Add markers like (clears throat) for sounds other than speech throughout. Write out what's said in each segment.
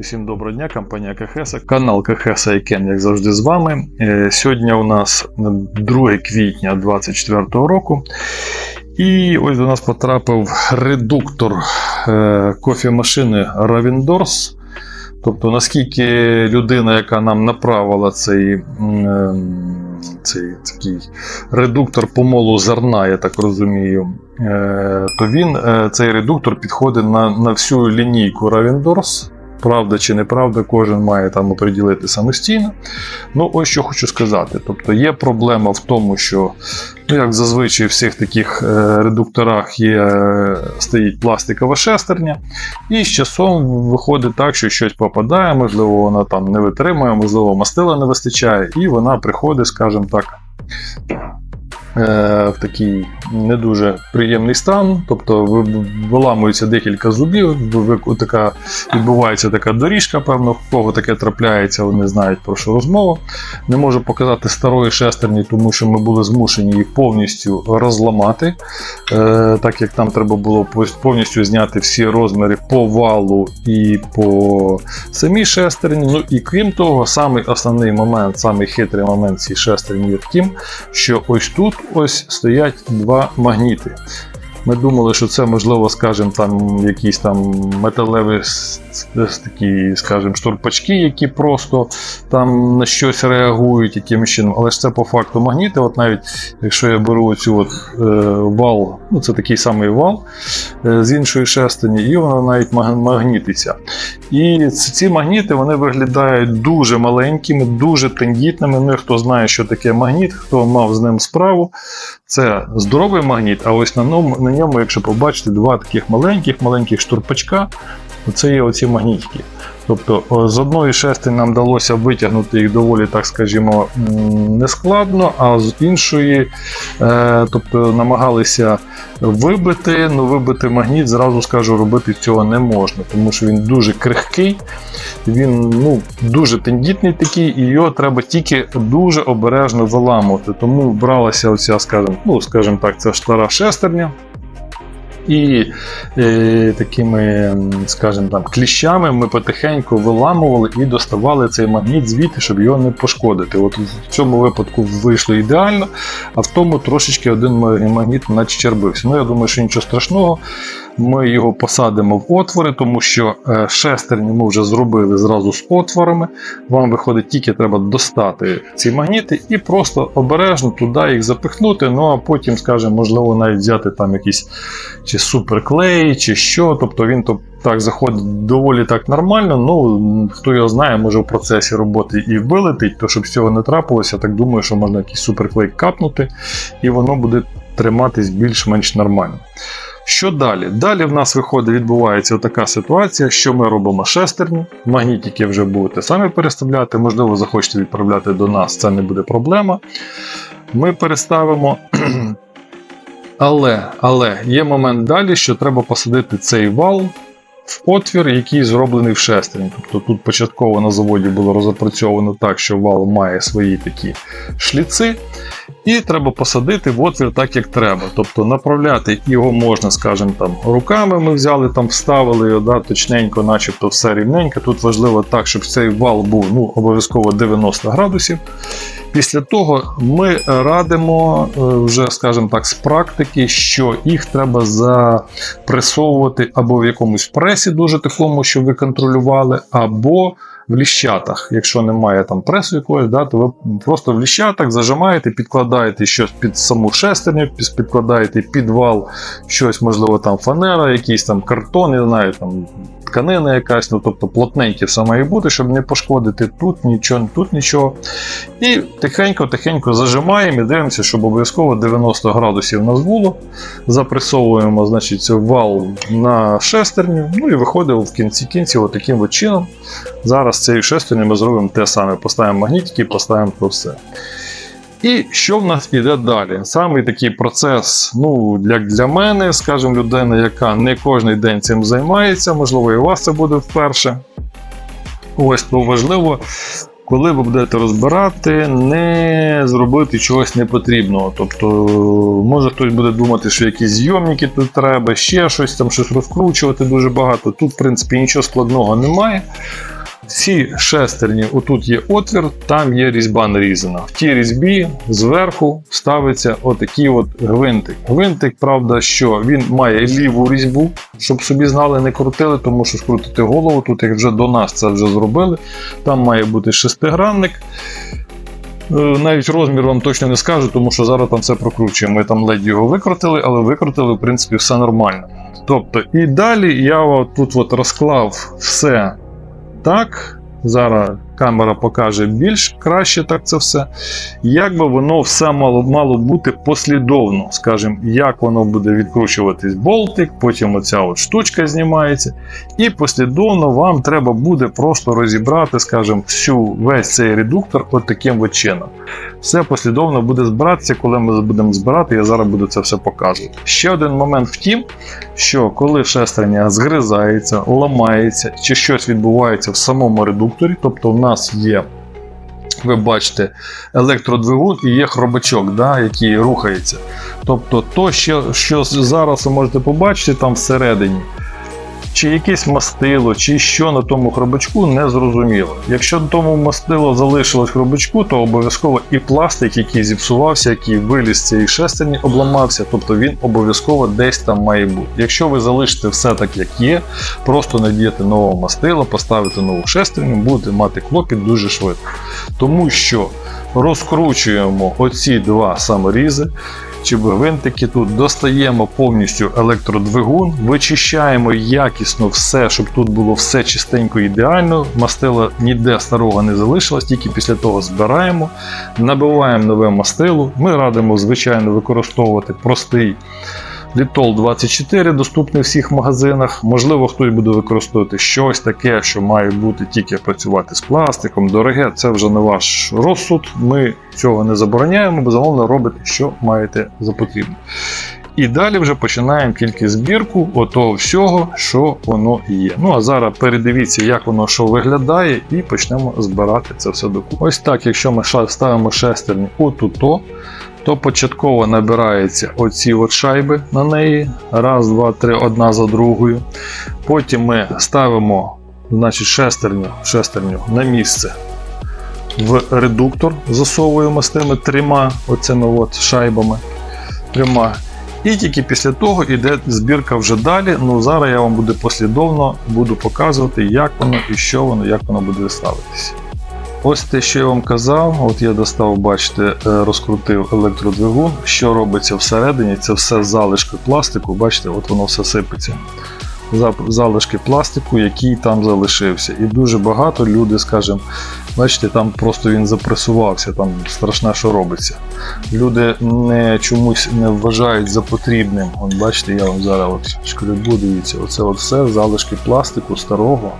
Усім доброго дня, компанія Кахеса. Канал Кахеса і як завжди, з вами. Е, Сьогодні у нас 2 квітня 2024 року. І ось до нас потрапив редуктор е, кофемашини Ravendors. Тобто, наскільки людина, яка нам направила цей, е, цей такий редуктор помолу зерна, я так розумію, то він, цей редуктор підходить на, на всю лінійку Ravendors. Правда чи неправда, кожен має там оприділити самостійно. Ну, ось що хочу сказати. Тобто є проблема в тому, що, ну, як зазвичай в всіх таких е, редукторах є, е, стоїть пластикова шестерня, і з часом виходить так, що щось попадає, можливо, вона там не витримує, можливо, мастила не вистачає, і вона приходить, скажімо так. Е, В такий не дуже приємний стан, тобто виламується декілька зубів, така відбувається така доріжка, певно, в кого таке трапляється, вони знають про що розмова. Не можу показати старої шестерні, тому що ми були змушені їх повністю розламати, е, так як там треба було повністю зняти всі розміри по валу і по самій шестерні. Ну і крім того, самий основний момент, самий хитрий момент цієї шестерні є в тім, що ось тут ось стоять два магніти. Ми думали, що це можливо, скажімо, там якісь там металеві такі, скажімо, штурпачки, які просто там на щось реагують якимось чином. Але ж це по факту магніти. От навіть якщо я беру оцю от, е, вал, ну це такий самий вал е, з іншої шестині, і вона навіть маг- магнітиться. І ці магніти вони виглядають дуже маленькими, дуже тендітними. Ну, хто знає, що таке магніт, хто мав з ним справу, це здоровий магніт, а ось на ньому, ньому, якщо побачите, два таких маленьких, маленьких штурпачка, це є оці магнітики. Тобто з одної шести нам вдалося витягнути їх доволі, так скажімо, нескладно, а з іншої, е, тобто намагалися вибити, ну вибити магніт, зразу скажу, робити цього не можна, тому що він дуже крихкий, він ну, дуже тендітний такий, і його треба тільки дуже обережно виламувати. Тому бралася оця, скажімо, ну, скажімо так, це стара шестерня. І е, такими, скажімо там, кліщами ми потихеньку виламували і доставали цей магніт звідти, щоб його не пошкодити. От в цьому випадку вийшло ідеально, а в тому трошечки один ма- магніт начербився. Ну, я думаю, що нічого страшного. Ми його посадимо в отвори, тому що е, шестерні ми вже зробили зразу з отворами. Вам виходить, тільки треба достати ці магніти і просто обережно туди їх запихнути. Ну а потім, скажімо, можливо, навіть взяти там якийсь чи суперклей, чи що. Тобто він то так заходить доволі так нормально. Ну хто його знає, може в процесі роботи і вилетить, то щоб цього не трапилося, так думаю, що можна якийсь суперклей капнути, і воно буде триматись більш-менш нормально. Що далі? Далі в нас виходить, відбувається така ситуація, що ми робимо шестерню, магнітики вже будете самі переставляти, можливо, захочете відправляти до нас, це не буде проблема. Ми переставимо. (clears throat) Але, але є момент далі, що треба посадити цей вал в отвір, який зроблений в шестерні. Тобто тут початково на заводі було розпрацьовано так, що вал має свої такі шліци, і треба посадити в отвір так, як треба. Тобто направляти його можна, скажімо, там руками ми взяли, там вставили да, точненько, начебто все рівненько. Тут важливо так, щоб цей вал був ну, обов'язково 90 градусів. Після того ми радимо е, вже, скажімо так, з практики, що їх треба запресовувати або в якомусь пресі, дуже такому, щоб ви контролювали, або в ліщатах. Якщо немає там пресу якогось, да, то ви просто в ліщатах зажимаєте, підкладаєте щось під саму шестерню, під- підкладаєте під вал щось, можливо, там фанера, якийсь там картон, не знаю, там тканина якась, ну тобто плотненьке все має бути, щоб не пошкодити тут нічого, тут нічого. І тихенько-тихенько зажимаємо і дивимося, щоб обов'язково 90 градусів нас було. Запресовуємо значить, вал на шестерню, ну і виходимо в кінці кінці отаким от чином. Зараз цією шестерню ми зробимо те саме. Поставимо магнітики, поставимо то все. І що в нас іде далі? Саме такий процес, ну, як для мене, скажімо, людина, яка не кожен день цим займається, можливо, і у вас це буде вперше. Ось то важливо коли ви будете розбирати, не зробити чогось непотрібного. Тобто, може хтось буде думати, що якісь зйомники тут треба, ще щось, там щось розкручувати дуже багато. Тут, в принципі, нічого складного немає. Ці шестерні, отут є отвір, там є різьба нарізана. В тій різьбі зверху ставиться отакий от гвинтик. Гвинтик, правда, що він має ліву різьбу, щоб собі знали, не крутили, тому що скрутити голову, тут як вже до нас це вже зробили. Там має бути шестигранник. Е, Навіть розмір вам точно не скажу, тому що зараз там все прокручуємо. Ми там ледь його викрутили, але викрутили, в принципі, все нормально. Тобто, і далі я от тут от розклав все так. Зараз камера покаже більш краще так це все. Як би воно все мало, мало бути послідовно, скажімо, як воно буде відкручуватись болтик, потім оця от штучка знімається. І послідовно вам треба буде просто розібрати, скажімо, всю весь цей редуктор от таким от чином. Все послідовно буде збиратися, коли ми будемо збирати, я зараз буду це все показувати. Ще один момент в тім, що коли шестерня згризається, ламається чи щось відбувається в самому редукторі, тобто в нас є. Ви бачите електродвигун і є хробачок, да, який рухається. Тобто, то, що, що зараз ви можете побачити там всередині, чи якесь мастило, чи що на тому хробачку, не зрозуміло. Якщо на тому мастило залишилось хробачку, то обов'язково і пластик, який зіпсувався, який виліз з цієї шестерні, обламався, тобто він обов'язково десь там має бути. Якщо ви залишите все так, як є, просто надієте нове мастило, поставите нову шестерню, будете мати клопіт дуже швидко. Тому що розкручуємо оці два саморізи чи гвинтики тут, достаємо повністю електродвигун, вичищаємо якісно все, щоб тут було все чистенько ідеально. Мастила ніде старого не залишилось, тільки після того збираємо, набиваємо нове мастило. Ми радимо, звичайно, використовувати простий. Літол 24 доступний в всіх магазинах. Можливо, хтось буде використовувати щось таке, що має бути тільки працювати з пластиком, дороге. Це вже не ваш розсуд. Ми цього не забороняємо, безумовно, робите, що маєте за потрібно. І далі вже починаємо тільки збірку отого всього, що воно є. Ну а зараз передивіться, як воно що виглядає, і почнемо збирати це все докупи. Ось так, якщо ми ставимо шестерні отуто, то початково набираються оці от шайби на неї. Раз, два, три, одна за другою. Потім ми ставимо значить, шестерню, шестерню на місце в редуктор, засовуємо з тими трьома оцими от шайбами. Трьома. І тільки після того йде збірка вже далі. Ну зараз я вам буду послідовно буду показувати, як воно і що воно, як воно буде ставитися. Ось те, що я вам казав, от я достав, бачите, е, розкрутив електродвигун. Що робиться всередині, це все залишки пластику, бачите, от воно все сипеться. За- Залишки пластику, який там залишився. І дуже багато люди, скажімо, бачите, там просто він запресувався, там страшне, що робиться. Люди не чомусь не вважають за потрібним. От бачите, я вам зараз от шкребу, дивіться, оце от все залишки пластику старого,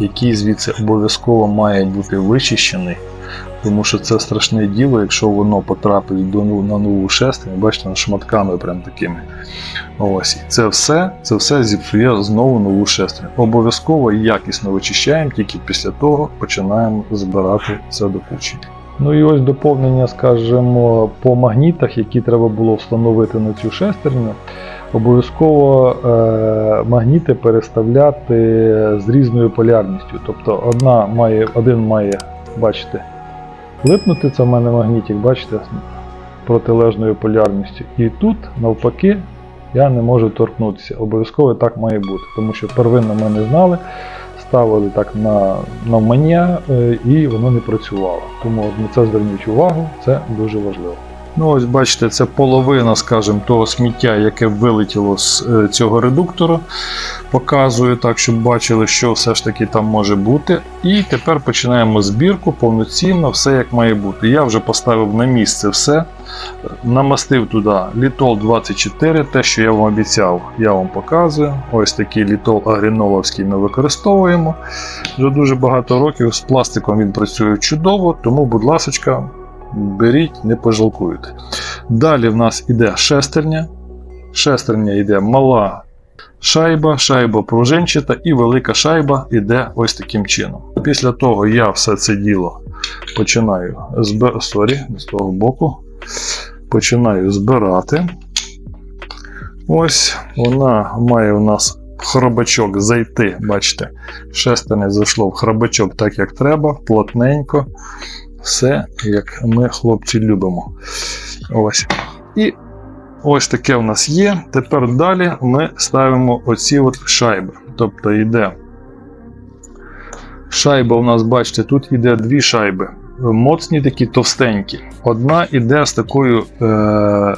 який звідси обов'язково має бути вичищений. Тому що це страшне діло, якщо воно потрапить до, ну- на нову шестерню, бачите, шматками прям такими. Ось, це все, це все зіпсує знову нову шестерню. Обов'язково якісно вичищаємо, тільки після того починаємо збирати це до. Ну і ось доповнення, скажімо, по магнітах, які треба було встановити на цю шестерню. Обов'язково е, магніти переставляти з різною полярністю. Тобто одна має, один має, бачите, липнути, це в мене магнітик, бачите, протилежною полярністю. І тут, навпаки, я не можу торкнутися. Обов'язково так має бути, тому що первинно ми не знали, ставили так на навмання е, і воно не працювало. Тому на це зверніть увагу, це дуже важливо. Ну, ось бачите, це половина, скажімо, того сміття, яке вилетіло з е, цього редуктора. Показую так, щоб бачили, що все ж таки там може бути. І тепер починаємо збірку повноцінно, все як має бути. Я вже поставив на місце все. Намастив туди літол 24, те, що я вам обіцяв, я вам показую. Ось такий літол агріноловський ми використовуємо. Вже дуже багато років з пластиком він працює чудово, тому, будь ласка, беріть, не пожалкуєте. Далі в нас іде шестерня. Шестерня йде мала шайба, шайба пружинчата і велика шайба йде ось таким чином. Після того я все це діло починаю зб... Сорі, з того боку. Починаю збирати. Ось вона має у нас хробачок зайти. Бачите, шестерне зайшло в хробачок так, як треба, плотненько. Все, як ми, хлопці, любимо. Ось. І ось таке у нас є. Тепер далі ми ставимо оці от шайби. Тобто йде. Шайба у нас, бачите, тут йде дві шайби. Моцні такі товстенькі. Одна йде з такою е,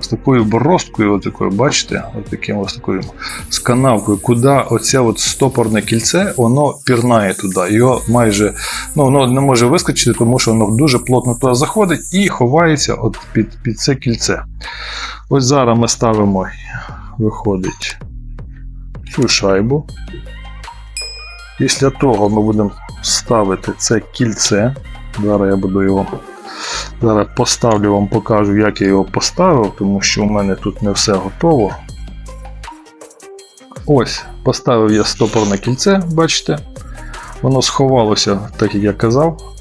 з такою бороздкою, от такою, бачите, от таким ось такою з канавкою, куди оце от стопорне кільце, воно пірнає туди. Його майже ну, воно не може вискочити, тому що воно дуже плотно туди заходить і ховається от під, під це кільце. Ось зараз ми ставимо, виходить цю шайбу. Після того ми будемо ставити це кільце. Зараз я буду його. Зараз поставлю вам, покажу, як я його поставив, тому що у мене тут не все готово. Ось, поставив я стопорне кільце, бачите? Воно сховалося, так як я казав.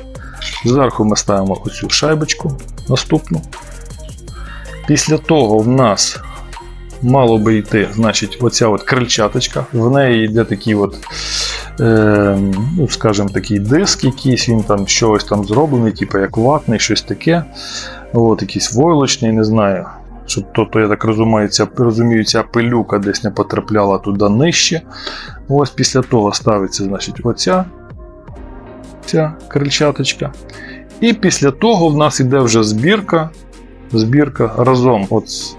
Зверху ми ставимо оцю шайбочку наступну. Після того в нас мало би йти, значить, оця от крильчаточка. В неї йде такий от, ну, скажімо, такий диск якийсь, він там щось там зроблений, типу як ватний, щось таке. От, якийсь войлочний, не знаю. Щоб, тобто, я так розумію, ця, розумію, ця пилюка десь не потрапляла туди нижче. Ось після того ставиться, значить, оця ця крильчаточка. І після того в нас іде вже збірка. Збірка разом от з-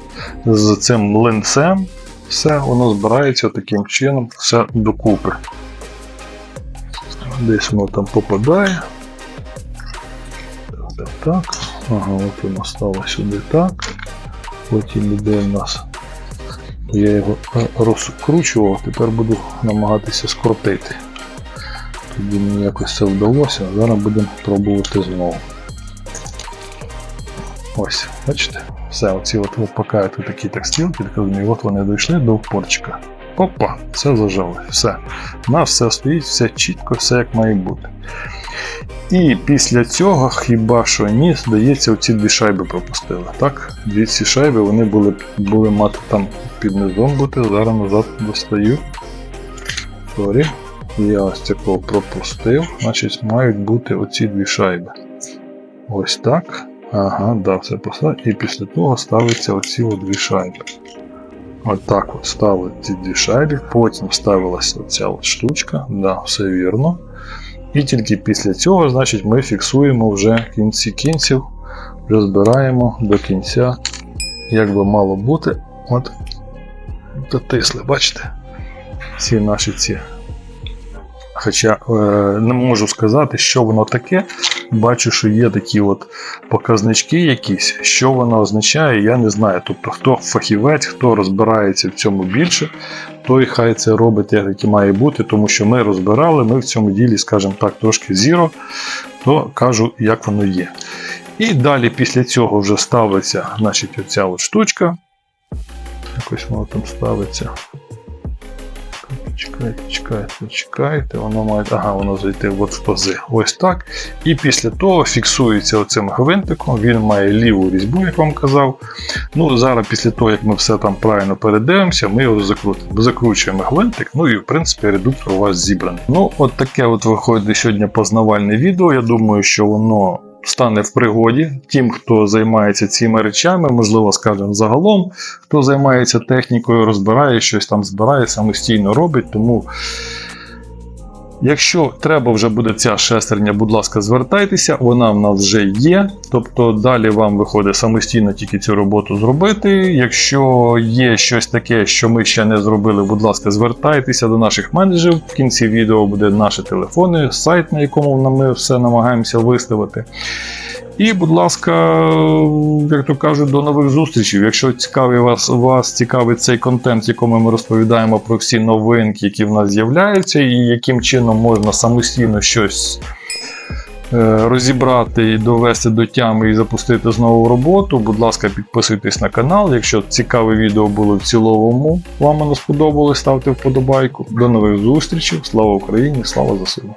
з цим млинцем. Все, воно збирається таким чином, все докупи. Десь воно там попадає. Так, так. Ага, от воно стало сюди так. Потім іде в нас. Я його е, розкручував, тепер буду намагатися скрутити. Тоді мені якось це вдалося, а зараз будемо пробувати знову. Ось, бачите? Все, оці от випакають такі текстилки, так розумію, от вони дійшли до упорчика. Опа, все зажали. Все. У нас все стоїть, все чітко, все як має бути. І після цього, хіба що ні, здається, оці дві шайби пропустили. Так? Дві ці шайби вони були, були мати там під низом бути. Зараз назад достаю. Сорі. Я ось такого пропустив. Значить, мають бути оці дві шайби. Ось так. Ага, да, все поставив. І після того ставиться оці дві шайби. От так от ставили ці дві шайби, потім ставилася оця от штучка, да, все вірно. І тільки після цього, значить, ми фіксуємо вже кінці кінців, вже збираємо до кінця, як би мало бути. От дотисли, бачите? Всі наші ці. Хоча е, не можу сказати, що воно таке. Бачу, що є такі от показнички якісь, що воно означає, я не знаю. Тобто, хто фахівець, хто розбирається в цьому більше, той хай це робить, як і має бути, тому що ми розбирали, ми в цьому ділі, скажімо так, трошки зіро, то кажу, як воно є. І далі після цього вже ставиться значить, оця от штучка. Якось воно там ставиться. Чекайте, чекайте, чекайте, воно має. Ага, воно зайти в пази. Ось так. І після того фіксується оцим гвинтиком. Він має ліву різьбу, як вам казав. Ну, зараз, після того, як ми все там правильно передивимося, ми його закрутимо. Закручуємо гвинтик, ну і в принципі редуктор у вас зібраний. Ну, от таке от виходить сьогодні познавальне відео. Я думаю, що воно. Стане в пригоді тим, хто займається цими речами, можливо, скажемо, загалом, хто займається технікою, розбирає щось там, збирає, самостійно робить. Тому, якщо треба вже буде ця шестерня, будь ласка, звертайтеся, вона в нас вже є. Тобто далі вам виходить самостійно тільки цю роботу зробити. Якщо є щось таке, що ми ще не зробили, будь ласка, звертайтеся до наших менеджерів. В кінці відео буде наші телефони, сайт, на якому ми все намагаємося виставити. І, будь ласка, як то кажуть, до нових зустрічей. Якщо цікавий вас, вас цікавить цей контент, в якому ми розповідаємо про всі новинки, які в нас з'являються, і яким чином можна самостійно щось е, розібрати і довести до тями і запустити знову роботу, будь ласка, підписуйтесь на канал. Якщо цікаве відео було в цілому, вам воно сподобалось, ставте вподобайку. До нових зустрічей. Слава Україні! Слава ЗСУ!